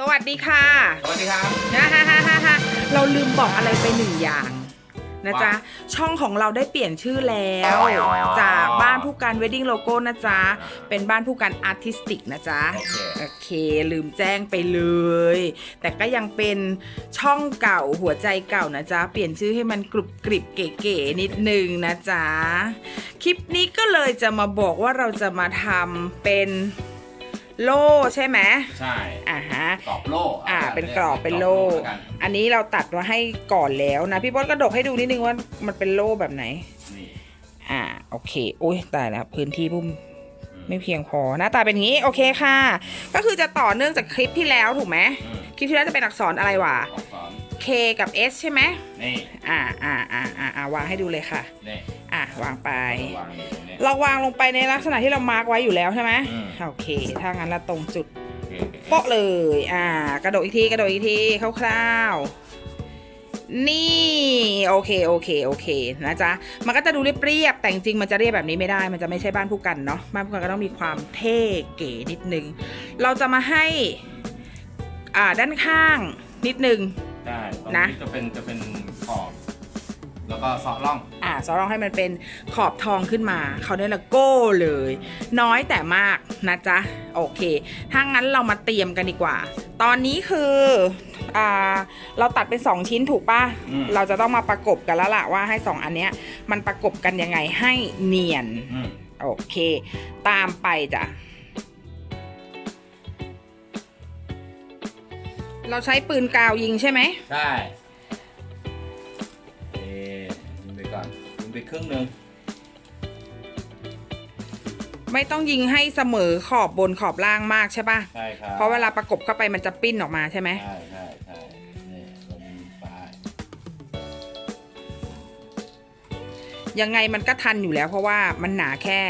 สวัสดีค่ะสวัสดีครับนะฮะฮะฮะฮะเราลืมบอกอะไรไปหนึ่งอย่างนะจ๊ะว่าช่องของเราได้เปลี่ยนชื่อแล้วอ๋อจากบ้านผู้การเวดดิ้งโลโก้นะจ๊ะ เป็นบ้านผู้การอาร์ติสติกนะจ๊ะโอเคโอเค ลืมแจ้งไปเลย แต่ก็ยังเป็นช่องเก่าหัวใจเก่านะจ๊ะ เปลี่ยนชื่อให้มันกรุบกริบเก๋ๆนิดนึงนะจ๊ะ คลิปนี้ก็เลยจะมาบอกว่าเราจะมาทำเป็น โล่ใช่ไหมใช่อ่าฮะกรอบโล่อ่าเป็นกรอบเป็นโล่แล้วกันอันนี้เราตัดมาให้ก่อนแล้วนะพี่บอสกระดกให้ดูนิดนึงว่ามันเป็นโล่แบบไหนนี่อ่าโอเคโอ้ยตายแล้วพื้นที่บุ้มอืมไม่เพียงพอหน้าตาเป็นอย่างนี้โอเคค่ะ ก็คือจะต่อเนื่องจากคลิปที่แล้วถูกไหมอืมคลิปที่แล้วจะเป็นอักษรอะไรวะอักษร K กับ S ใช่ไหมนี่อ่าอ่าอ่าอ่าอ่าวางให้ดูเลยค่ะ นี่อะวางไป วางอยู่ตรงนี้ เราวางลงไปในลักษณะที่เรามาร์กไว้อยู่แล้วใช่ไหมอืม โอเค ถ้างั้นเราตรงจุดโอเคโอเคโป๊ะเลย อ่า กระโดดอีกที กระโดดอีกทีคร่าวๆ นี่ โอเค โอเค โอเค นะจ๊ะ มันก็จะดูเรียบๆ แต่จริงๆ มันจะเรียบแบบนี้ไม่ได้ มันจะไม่ใช่บ้านผู้กันเนาะ บ้านผู้กันก็ต้องมีความเท่เก๋นิดนึง เราจะมาให้ อ่า ด้านข้างนิดนึง ได้ตรงนะ นี้จะเป็นจะเป็นขอบ แล้วก็เซาะร่อง อ่าซอลองให้มันเป็นขอบทองขึ้นมา เขาได้ละโก้เลย น้อยแต่มากนะจ๊ะ โอเค ถ้างั้นเรามาเตรียมกันดีกว่า ตอนนี้คืออ่าเราตัดเป็น 2 ชิ้นถูกปะอืม เราจะต้องมาประกบกันแล้วล่ะว่าให้ 2 อันเนี้ยมันประกบกันยังไงให้เนียน อืมโอเค ตามไปจ้ะ เราใช้ปืนกาวยิงใช่ไหม ใช่เอ๊ยิงไปก่อนยิงไปครึ่งหนึ่งไม่ต้องยิงให้เสมอขอบบนขอบล่างมากใช่ปะใช่ครับเพราะเวลาประกบเข้าไปมันจะปิ้นออกมาใช่ไหม ใช่ใช่ใช่นี่ลงไปยังไงมันก็ทันอยู่แล้วเพราะว่ามันหนาแค่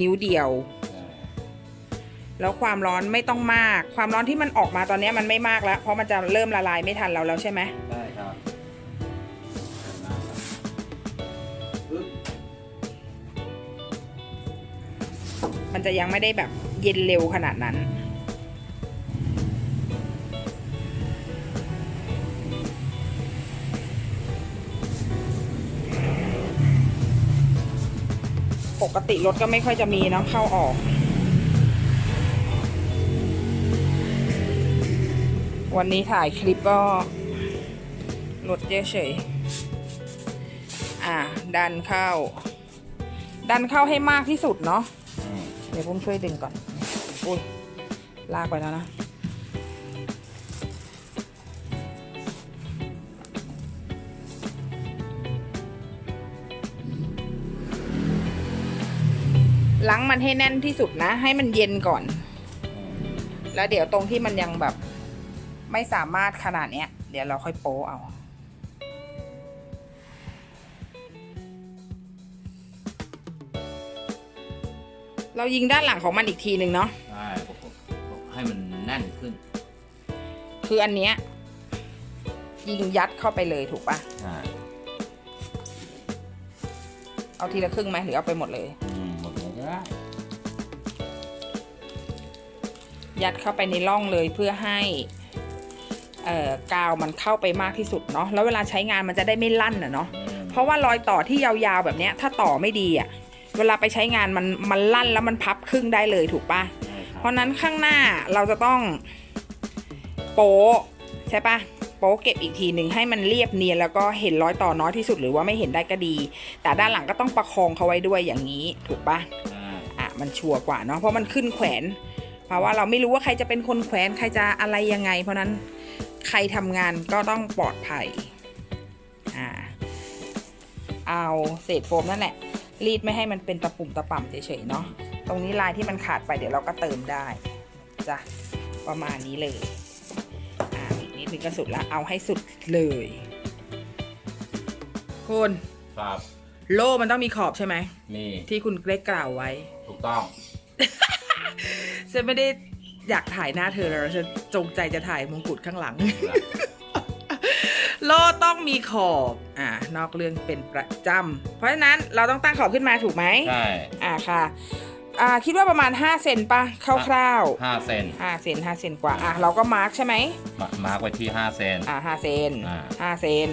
นิ้วเดียวใช่ แล้วความร้อนไม่ต้องมาก ความร้อนที่มันออกมาตอนนี้มันไม่มากแล้ว เพราะมันจะเริ่มละลายไม่ทันเราแล้วใช่ไหมใช่ครับปึ๊บมันจะยังไม่ได้แบบเย็นเร็วขนาดนั้น ปกติรถก็ไม่ค่อยจะมีเนาะเข้าออก วันนี้ถ่ายคลิปก็รถเยอะเฉยอะดันเข้า ดันเข้าให้มากที่สุดเนาะเดี๋ยวผมช่วยดึงก่อน อุ้ย ลากไปแล้วนะล้างมันให้แน่นที่สุดนะ ให้มันเย็นก่อน แล้วเดี๋ยวตรงที่มันยังแบบ ไม่สามารถขนาดเนี้ย เดี๋ยวเราค่อยโป๊เอา เรายิงด้านหลังของมันอีกทีหนึ่งเนาะใช่ประกบให้มันแน่นขึ้น คืออันเนี้ยยิงยัดเข้าไปเลยถูกปะใช่เอาทีละครึ่งไหมหรือเอาไปหมดเลย อืมหมดเลยก็ได้ยัดเข้าไปในร่องเลยเพื่อให้เอ่อ กาวมันเข้าไปมากที่สุดเนาะแล้วเวลาใช้งานมันจะได้ไม่ลั่นอะเนาะอืมเพราะว่ารอยต่อที่ยาวๆแบบเนี้ยถ้าต่อไม่ดีอะเวลาไปใช้งานมันมันลั่นแล้วมันพับครึ่งได้เลยถูกปะใช่ครับเพราะนั้นข้างหน้าเราจะต้องโป๊ะใช่ปะโป๊ะเก็บอีกทีหนึ่งให้มันเรียบเนียนแล้วก็เห็นรอยต่อน้อยที่สุดหรือว่าไม่เห็นได้ก็ดี แต่ด้านหลังก็ต้องประคองเขาไว้ด้วยอย่างนี้ถูกปะใช่อะมันชัวร์กว่าเนาะเพราะมันขึ้นแขวน เพราะว่าเราไม่รู้ว่าใครจะเป็นคนแขวนใครจะอะไรยังไง เพราะนั้น ใครทำงานก็ต้องปลอดภัยอ่าเอาเศษโฟมนั่นแหละ รีดไม่ให้มันเป็นตะปุ่มตะป่ำเฉยๆเนาะตรงนี้ลายที่มันขาดไปเดี๋ยวเราก็เติมได้จ้ะประมาณนี้เลยอ่าอีกนิดนึงก็สุดละเอาให้สุดเลยคุณครับ โล่มันต้องมีขอบใช่ไหมนี่ที่คุณเกรกกล่าวไว้ ถูกต้อง ฉันไม่ได้ อยากถ่ายหน้าเธอแล้วฉันจงใจจะถ่ายมงกุฎข้างหลัง โล่ต้องมีขอบอ่านอกเรื่องเป็นประจำเพราะฉะนั้นเราต้องตั้งขอบขึ้นมาถูกไหมใช่อ่าค่ะอ่าคิดว่าประมาณ 5 เซนปะคร่าวห้าเซนๆ5เซน5เซนกว่าอะเราก็มาร์กใช่ไหมมามาร์กไว้ที่ห้าเซนอ่า5เซนอ่าห้าเซน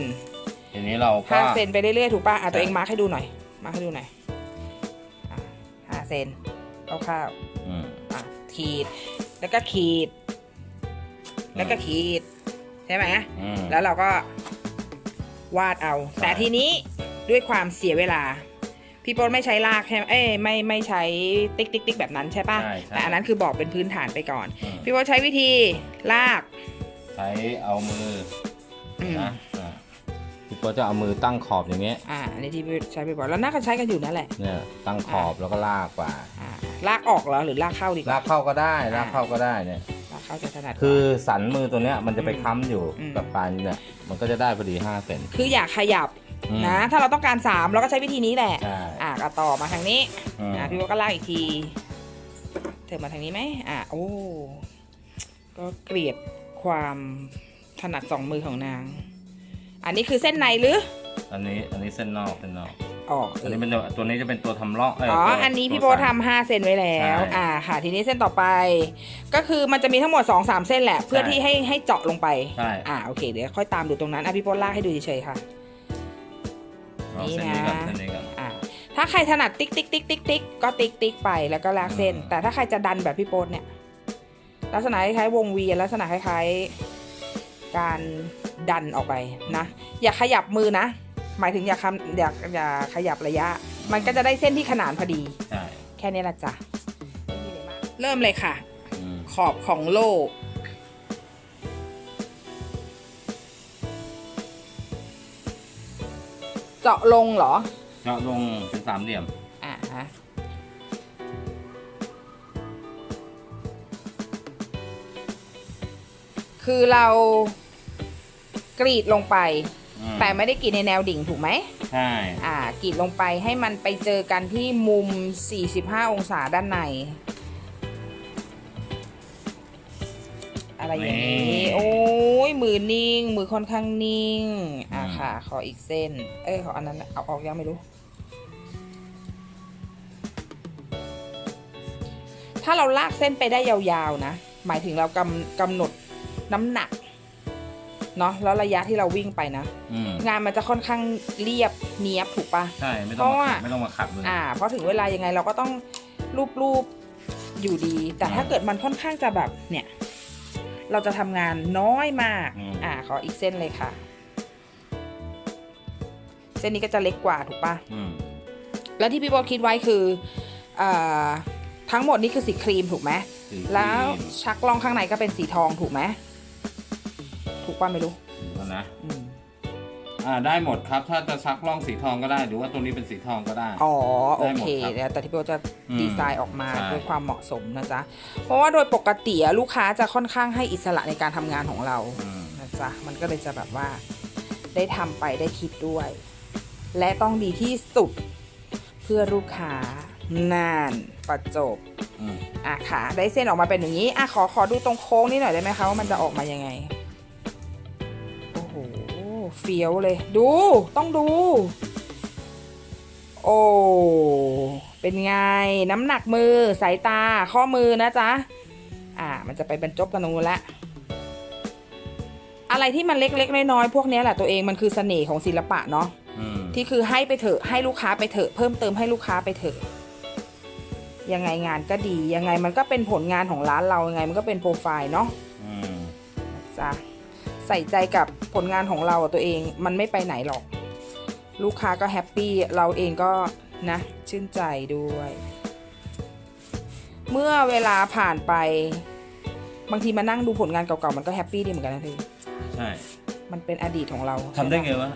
ทีนี้เราก็ห้าเซนไปเรื่อยๆถูกป่ะอะใช่ตัวเองมาร์คให้ดูหน่อย มาร์คให้ดูหน่อยอะห้าเซนคร่าวอืมๆอะขีด แล้วก็ขีด แล้วก็ขีด ใช่ไหมอืม แล้วเราก็วาดเอา ใช่ แต่ทีนี้ด้วยความเสียเวลา พี่โป๊ตไม่ใช้ลากใช่ไหมเอ้ยไม่ไม่ใช้ติ๊กติ๊กติ๊กแบบนั้นใช่ป่ะใช่ใช่ แต่อันนั้นคือบอกเป็นพื้นฐานไปก่อน อืมพี่โป๊ตใช้วิธีลากใช้เอามืออืมนะอ่าพี่โป๊ตจะเอามือตั้งขอบอย่างเงี้ยอ่าอันนี้ที่ใช้ไปบ่อยแล้วน่าจะใช้กันอยู่นั่นแหละ เนี่ยตั้งขอบแล้วก็ลากไปอ่า ลากออกเหรอหรือลากเข้าดีกว่าลากเข้าก็ได้ลากเข้าก็ได้เนี่ยลากเข้าจะถนัดกว่า คือสันมือตัวเนี้ยมันจะไปอืมค้ำอยู่อืม กับปลายเนี่ยมันก็จะได้พอดีห้าเซนคืออยากขยับอืมนะ ถ้าเราต้องการสามเราก็ใช้วิธีนี้แหละ ใช่อะก็ต่อมาทางนี้อืมอะพี่ว่าก็ลากอีกที เธอมาทางนี้ไหมอะโอ้ก็เกลียดความถนัดสองมือของนาง อันนี้คือเส้นในหรือ อันนี้อันนี้เส้นนอกเส้นนอก อ๋ออันนี้เป็นตัวตัวนี้จะเป็นตัวทำร่องเอ๋อตัวอันนี้พี่ตัโบวสันทำห้าเซนไว้แล้วใช่อ่าค่ะ ทีนี้เส้นต่อไป ก็คือมันจะมีทั้งหมด2อสามเส้นแหละ เพื่อใช่ที่ให้ให้เจาะลงไป ใช่ อ่าโอเค เดี๋ยวค่อยตามดูตรงนั้น อะพี่โบลากให้ดูเฉยๆค่ะเอานี่เส้นนี้ก่อนนะเส้นนี้ก่อนอ่าถ้าใครถนัดติ๊กติ๊กติ๊กติ๊กติ๊กก็ติ๊กติ๊กไปแล้วก็ลากเส้นอืมแต่ถ้าใครจะดันแบบพี่โป๊ตเนี่ย ลักษณะคล้ายๆวงเวียนลักษณะคล้ายๆการดันออกไปนะ อย่าขยับมือนะ หมายถึงอย่าคำอย่าอย่าขยับระยะ มันก็จะได้เส้นที่ขนานพอดี ใช่แค่นี้แหละจ้ะไม่มีอะไรมากเริ่มเลยค่ะ อืมขอบของโล่เจาะลงเหรอ เจาะลงเป็นสามเหลี่ยม อ่าฮะคือเรากรีดลงไปอืม แต่ไม่ได้กรีดในแนวดิ่งถูกไหมใช่อ่ากรีดลงไปให้มันไปเจอกันที่มุม 45 องศาด้านใน อะไรอย่างนี้ โอ้ยมือนิ่ง มือค่อนข้างนิ่ง อ่าค่ะ ขออีกเส้น เอ้ยขออันนั้นเอาออกยังไม่รู้ถ้าเราลากเส้นไปได้ยาวๆนะ หมายถึงเรากำกำหนดน้ำหนัก เนาะแล้วระยะที่เราวิ่งไปนะ อืมงานมันจะค่อนข้างเรียบเนียบถูกปะ ใช่ไม่เพต้องราะมาว่าขัดไม่ต้องมาขัดเลย อ่าเพราะถึงเวลายังไงเราก็ต้องรูปรูปอยู่ดี แต่ถ้าอืมเกิดมันค่อนข้างจะแบบเนี่ย เราจะทำงานน้อยมาก อืม อ่า ขออีกเส้นเลยค่ะ เส้นนี้ก็จะเล็กกว่าถูกปะอืมแล้วที่พี่โบอคิดไว้คือเอ่อทั้งหมดนี่คือสีครีมถูกไหมสีแล้วครีมชักล่องข้างในก็เป็นสีทองถูกไหมถูก ป่ะไม่รู้ดูนะอืมอ่าได้หมดครับถ้าจะซักร่องสีทองก็ได้ หรือว่าตรงนี้เป็นสีทองก็ได้ อ๋อโอได้หมเคดครับแล้วแต่ที่พี่โบจะอืมดีไซน์ออกมาใช่ ด้วยความเหมาะสมนะจ๊ะ เพราะว่าโดยปกติอะลูกค้าจะค่อนข้างให้อิสระในการทำงานของเรา อืม นะจ๊ะมันก็เลยจะแบบว่าได้ทำไปได้คิดด้วย และต้องดีที่สุดเพื่อลูกค้านานประจบอืม อะค่ะ ได้เส้นออกมาเป็นอย่างนี้อะขอขอดูตรงโค้งนี่หน่อยได้ไหมคะว่ามันจะออกมายังไงโอ้โห เฟี้ยวเลย ดู ต้องดู โอ้ เป็นไง น้ำหนักมือ สายตา ข้อมือนะจ๊ะ อ่า มันจะไปบรรจบกันตรงนู้นละ อะไรที่มันเล็กๆน้อยๆพวกเนี้ยแหละตัวเองมันคือเสน่ห์ของศิลปะเนาะอืมที่คือให้ไปเถอะ ให้ลูกค้าไปเถอะ เพิ่มเติมให้ลูกค้าไปเถอะยังไงงานก็ดี ยังไงมันก็เป็นผลงานของร้านเรายังไงมันก็เป็นโปรไฟล์เนาะอืมจ้ะ ใส่ใจกับผลงานของเราอะตัวเองมันไม่ไปไหนหรอก ลูกค้าก็แฮปปี้เราเองก็นะ ชื่นใจด้วย เมื่อเวลาผ่านไป บางทีมานั่งดูผลงานเก่าๆ มันก็แฮปปี้ดีเหมือนกันนะทีใช่ มันเป็นอดีตของเราทำได้ไงวะ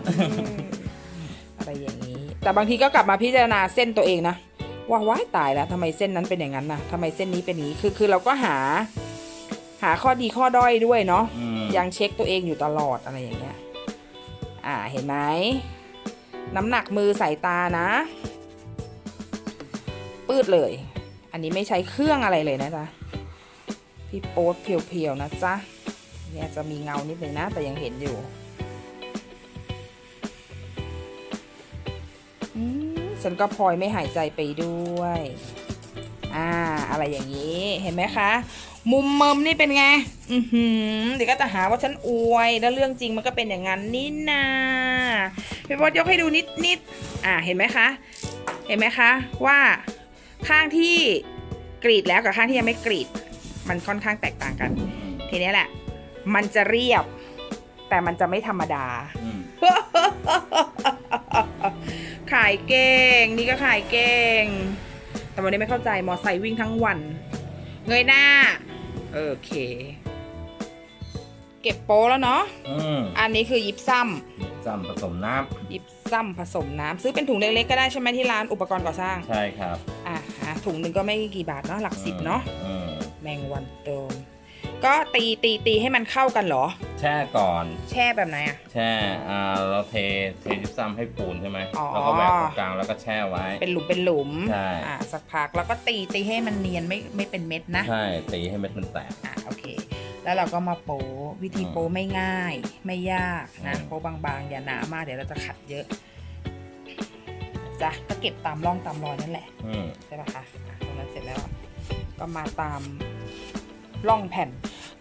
อะไรอย่างนี้ แต่บางทีก็กลับมาพิจารณาเส้นตัวเองนะว่าว้ายตายแล้วทำไมเส้นนั้นเป็นอย่างนั้นนะทำไมเส้นนี้เป็นอย่างนี้คือคือเราก็หา หาข้อดีข้อด้อยด้วยเนาะอืม ยังเช็คตัวเองอยู่ตลอดอะไรอย่างเงี้ย อ่าเห็นไหมน้ำหนักมือสายตานะ ปืดเลย อันนี้ไม่ใช้เครื่องอะไรเลยนะจ๊ะพี่โป๊ตเพียวๆนะจ๊ะเนี่ยจะมีเงานิดนึงนะ แต่ยังเห็นอยู่อืมฉันก็พลอยไม่หายใจไปด้วย อ่า อะไรอย่างนี้ เห็นไหมคะ มุมเมิมนี่เป็นไง อือหือ เดี๋ยวก็จะหาว่าฉันอวย แล้วเรื่องจริงมันก็เป็นอย่างนั้นนี่นาพี่บอสยกให้ดูนิดนิดอ่าเห็นไหมคะ เห็นไหมคะ ว่าข้างที่กรีดแล้วกับข้างที่ยังไม่กรีด มันค่อนข้างแตกต่างกัน ทีนี้แหละ มันจะเรียบ แต่มันจะไม่ธรรมดาอืมขายเก่ง นี่ก็ขายเก่ง แต่วันนี้ไม่เข้าใจมอไซค์วิ่งทั้งวัน เงยหน้า โอเค เก็บโป้แล้วเนาะอืมอันนี้คือยิบซ้จำผสมน้ำยิบซ้ำผสมน้ำซื้อเป็นถุงเล็กๆก็ได้ใช่ไหมที่ร้านอุปกรณ์ก่อสร้างำใช่ครับอะหาถุงหนึ่งก็ไม่กี่บาทเนาะหลักสิบเนาะอืม แมงวันโตม ก็ตีตีตีให้มันเข้ากันเหรอ แช่ก่อน แช่แบบไหนอะแช่อ่าเราเทเทยิบซ้ำให้ปูนใช่ไหมอ๋อ แล้วก็แหวกตรงกลางแล้วก็แช่ไว้ เป็นหลุมเป็นหลุมใช่ อะสักพักแล้วก็ตีตีให้มันเนียนไม่ไม่เป็นเม็ดนะ ใช่ตีให้เม็ดมันแตก อะโอเค แล้วเราก็มาโปะวิธีอืมโปะไม่ง่าย ไม่ยากนะอืม โปะบางๆ อย่าหนามากเดี๋ยวเราจะขัดเยอะจ้ะก็เก็บตามร่องตามรอยนั่นแหละ อืมใช่ปะคะอะตรงนั้นเสร็จแล้ว ก็มาตามร่องแผ่น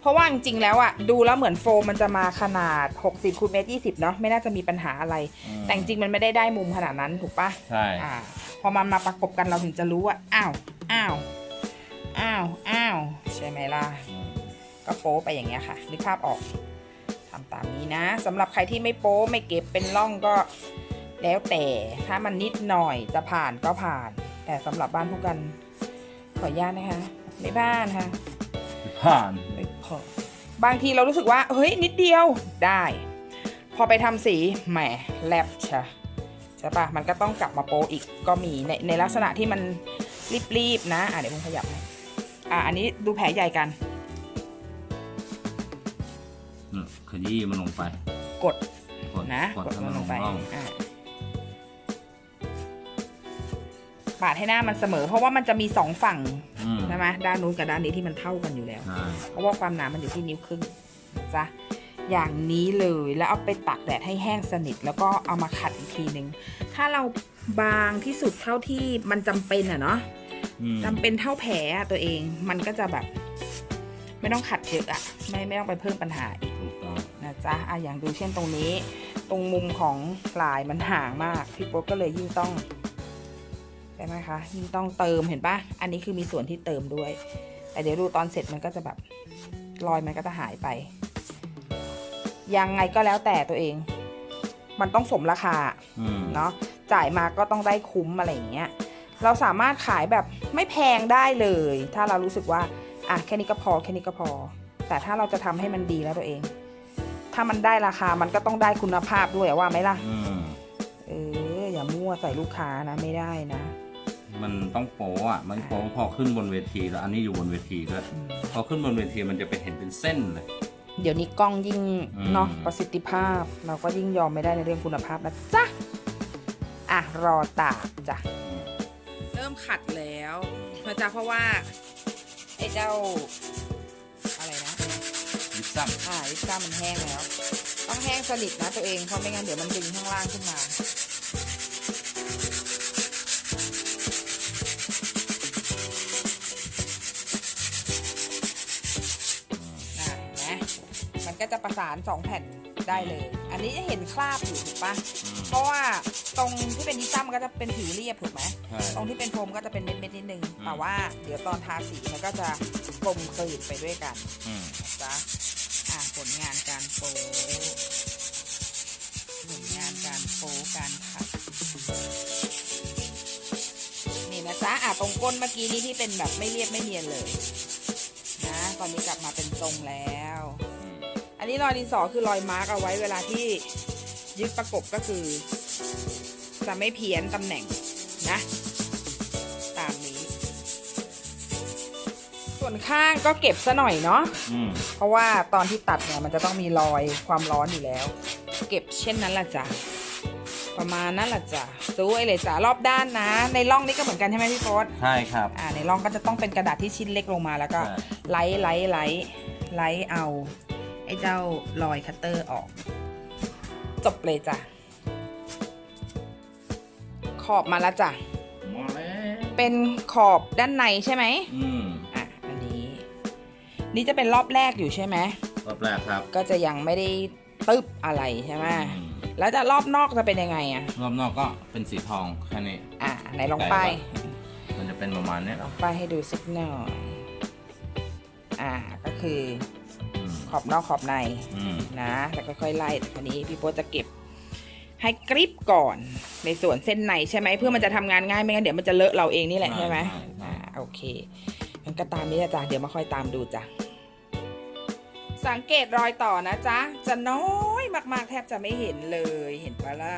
เพราะว่าจริงๆแล้วอะดูแล้วเหมือนโฟมมันจะมาขนาด 60คูณเมตร20เนาะไม่น่าจะมีปัญหาอะไรอืมแต่จริงๆมันไม่ได้ได้มุมขนาดนั้นถูกปะใช่อ่าพอมันมาประกบกันเราถึงจะรู้ว่าอ้าวอ้าวอ้าวอ้าวใช่ไหมล่ะอืมก็โป๊ไปอย่างเงี้ยค่ะนึกภาพออกทำตามนี้นะสำหรับใครที่ไม่โป๊ไม่เก็บเป็นร่องก็แล้วแต่ถ้ามันนิดหน่อยจะผ่านก็ผ่าน แต่สำหรับบ้านผู้กันขออนุญาตนะคะในบ้านค่ะผ่านไม่พอ บางทีเรารู้สึกว่า เฮ้ย นิดเดียวได้ พอไปทำสี แหมแลบชะใช่ปะมันก็ต้องกลับมาโปะอีกก็มีในในลักษณะที่มันรีบๆนะ อะเดี๋ยวผมขยับให้อะอันนี้ดูแผลใหญ่กันอืมขยี้มันลงไป กดกดนะกดกดให้มัมันนลลงงไปร่องอะปาดให้หน้ามันเสมอ เพราะว่ามันจะมีสองฝั่งอืมใช่ไหมด้านนู้นกับด้านนี้ที่มันเท่ากันอยู่แล้วใช่เพราะว่าความหนามันอยู่ที่นิ้วครึ่งนะจ๊ะอย่างนี้เลยแล้วเอาไปตากแดดให้แห้งสนิท แล้วก็เอามาขัดอีกทีนึงถ้าเราบางที่สุดเท่าที่มันจำเป็นอะเนาะอืมจำเป็นเท่าแผลอะตัวเอง มันก็จะแบบ ไม่ต้องขัดเยอะอะไม่ไม่ต้องไปเพิ่มปัญหาอีกถูกต้องนะจ๊ะอะอย่างดูเช่นตรงนี้ ตรงมุมของลายมันห่างมากพี่โป๊กก็เลยยิ่งต้องใช่ไหมคะยิ่งต้องเติมเห็นปะอันนี้คือมีส่วนที่เติมด้วย แต่เดี๋ยวดูตอนเสร็จมันก็จะแบบรอยมันก็จะหายไป ยังไงก็แล้วแต่ตัวเอง มันต้องสมราคาอืมเนาะจ่ายมาก็ต้องได้คุ้มอะไรอย่างเงี้ยเราสามารถขายแบบไม่แพงได้เลย ถ้าเรารู้สึกว่าอะแค่นี้ก็พอแค่นี้ก็พอ แต่ถ้าเราจะทำให้มันดีแล้วตัวเอง ถ้ามันได้ราคามันก็ต้องได้คุณภาพด้วยอะว่าไหมล่ะอืมเอออย่ามั่วใส่ลูกค้านะไม่ได้นะ มันต้องโป๊อะ มันโป๊พอขึ้นบนเวทีแล้วอันนี้อยู่บนเวทีด้วยอืมพอขึ้นบนเวทีมันจะเป็นเห็นเป็นเส้นเลย เดี๋ยวนี้กล้องยิ่งอืมเนาะประสิทธิภาพ เราก็ยิ่งยอมไม่ได้ในเรื่องคุณภาพนะจ๊ะ อะ รอตากจ้ะ เริ่มขัดแล้วนะจ๊ะเพราะว่า ไอ้เจ้า อะไรนะยิบซ้ำอ่าลิซ่ามันแห้งแล้ว ต้องแห้งสนิทนะตัวเองเพราะไม่งั้นเดี๋ยวมันดึงข้างล่างขึ้นมา น่ะเห็นไหมมัน ก็จะประสานสองแผ่นได้เลย อันนี้จะเห็นคราบอยู่ถูกปะอืมเพราะว่าตรงที่เป็นยิซ่ามันก็จะเป็นผิวเรียบถูกไหมใช่ ตรงที่เป็นโฟมก็จะเป็นเม็ดๆนิดนึง อืม แต่ว่าเดี๋ยวตอนทาสีมันก็จะกลมกลืนไปด้วยกันอืมนะจ๊ะอะผลงานการโปะผลงานการโปะการขัดนี่นะจ๊ะอะตรงก้นเมื่อกี้นี้ที่เป็นแบบไม่เรียบไม่เนียนเลยนะ ตอนนี้กลับมาเป็นทรงแล้ว อืมอันนี้รอยดินสอคือรอยมาร์กเอาไว้เวลาที่ยึดประกบก็คือ จะไม่เพี้ยนตำแหน่งนะ ตามนี้ ส่วนข้างก็เก็บซะหน่อยเนาะอืมเพราะว่าตอนที่ตัดเนี่ยมันจะต้องมีรอยความร้อนอยู่แล้ว เก็บเช่นนั้นละจ้ะประมาณนั้นละจ้ะสวยเลยจ้ะรอบด้านนะ ในร่องนี้ก็เหมือนกันใช่ไหมพี่โฟส ใช่ครับ อ่าในร่องก็จะต้องเป็นกระดาษที่ชิ้นเล็กลงมาแล้วก็ใช่ ไล่ไล่ไล่ไล่เอา ไอ้เจ้ารอยคัตเตอร์ออก จบเลยจ้ะ ขอบมาแล้วจ้ะ มาแล้วเป็นขอบด้านในใช่ไหมอืมอะ อันนี้ นี่จะเป็นรอบแรกอยู่ใช่ไหม รอบแรกครับก็จะยังไม่ได้ตึบอะไรใช่ไหม อืมแล้วจะรอบนอกจะเป็นยังไงอะ รอบนอกก็เป็นสีทองแค่นี้ อะไหนลองไปมันจะเป็นประมาณเนี้ยลองไปให้ดูสักหน่อย อ่า ก็คืออืม ขอบนอกขอบในอืมนะแล้วก็ค่อยไล่ทีนี้พี่โป๊จะเก็บ ให้กริบก่อนในส่วนเส้นในใช่ไหมเพื่อมันจะทำงานง่ายไม่งั้นเดี๋ยวมันจะเลอะเราเองนี่แหละใช่ไหมใช่ใช่อ่าโอเคมันก็ตามนี้นะจ๊ะเดี๋ยวมาค่อยตามดูจ้ะสังเกตรอยต่อนะจ๊ะจะน้อยมากๆ แทบจะไม่เห็นเลยเห็นปะล่ะ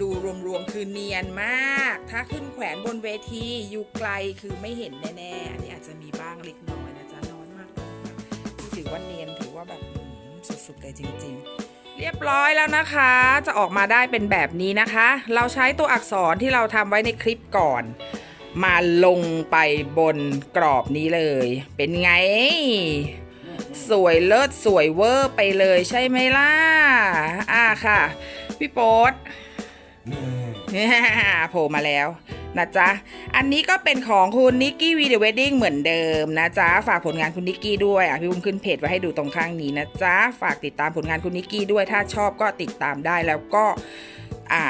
ดูรวมๆคือเนียนมาก ถ้าขึ้นแขวนบนเวทีอยู่ไกลคือไม่เห็นแน่ๆอันนี้อาจจะมีบ้างเล็กน้อยนะจ๊ะน้อยมากน้อยมากนี่ถือว่าเนียน สุดๆเลยจริง ๆ เรียบร้อยแล้วนะคะ จะออกมาได้เป็นแบบนี้นะคะ เราใช้ตัวอักษรที่เราทำไว้ในคลิปก่อน มาลงไปบนกรอบนี้เลย เป็นไง สวยเลิศสวยเวอร์ไปเลยใช่ไหมล่ะ อ่าค่ะ พี่โป๊ตโผล่มาแล้ว นะจ๊ะ อันนี้ก็เป็นของคุณนิกกี้วีเด e เวดดิ้งเหมือนเดิมนะจ๊ะ ฝากผลงานคุณนิกกี้ด้วยอะพี่บุ้มขึ้นเพจไว้ให้ดูตรงข้างนี้นะจ๊ะ ฝากติดตามผลงานคุณนิกกี้ด้วย ถ้าชอบก็ติดตามได้แล้วก็อ่า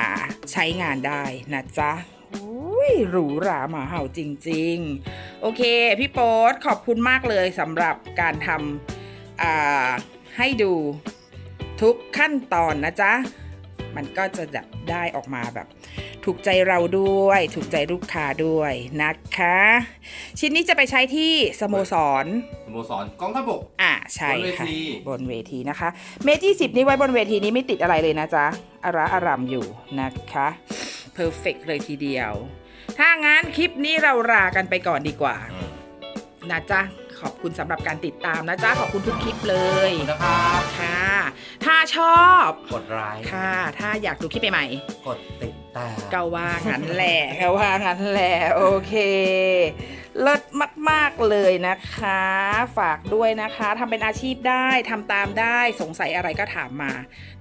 ใช้งานได้นะจ๊ะอุ้ยหรูหราหมาเห่าจริง ๆ โอเค พี่โป๊ตขอบคุณมากเลยสำหรับการทำอ่าให้ดูทุกขั้นตอนนะจ๊ะ มันก็จะแบบได้ออกมาแบบ ถูกใจเราด้วย ถูกใจลูกค้าด้วยนะคะ ชิ้นนี้จะไปใช้ที่สโมสร สโมสรกองทัพบก อะใช่ค่ะ บนเวที บนเวทีนะคะ เมตรที่สิบนี้ไว้บนเวทีนี้ไม่ติดอะไรเลยนะจ๊ะอาระอารามอยู่นะคะเพอร์เฟกเลยทีเดียว ถ้างั้นคลิปนี้เราลากันไปก่อนดีกว่าอืมนะจ๊ะ ขอบคุณสำหรับการติดตามนะจ๊ะ ขอบคุณทุกคลิปเลยขอบคุณนะครับค่ะ ถ้าชอบกดไลค์ค่ะ ถ้าอยากดูคลิปใหม่ๆกดติดตามก็ว่างั้นแหละก็ว่างั้นแหละโอเค เลิศมาก ๆ เลยนะคะ ฝากด้วยนะคะทำเป็นอาชีพได้ทำตามได้สงสัยอะไรก็ถามมา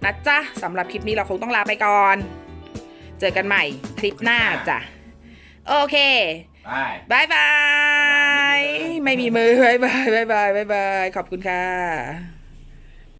นะจ๊ะสำหรับคลิปนี้เราคงต้องลาไปก่อน เจอกันใหม่คลิปหน้าจ้ะ โอเค ไปบายบาย ไม่มีมือบายบายบายบายบายบายขอบคุณค่ะ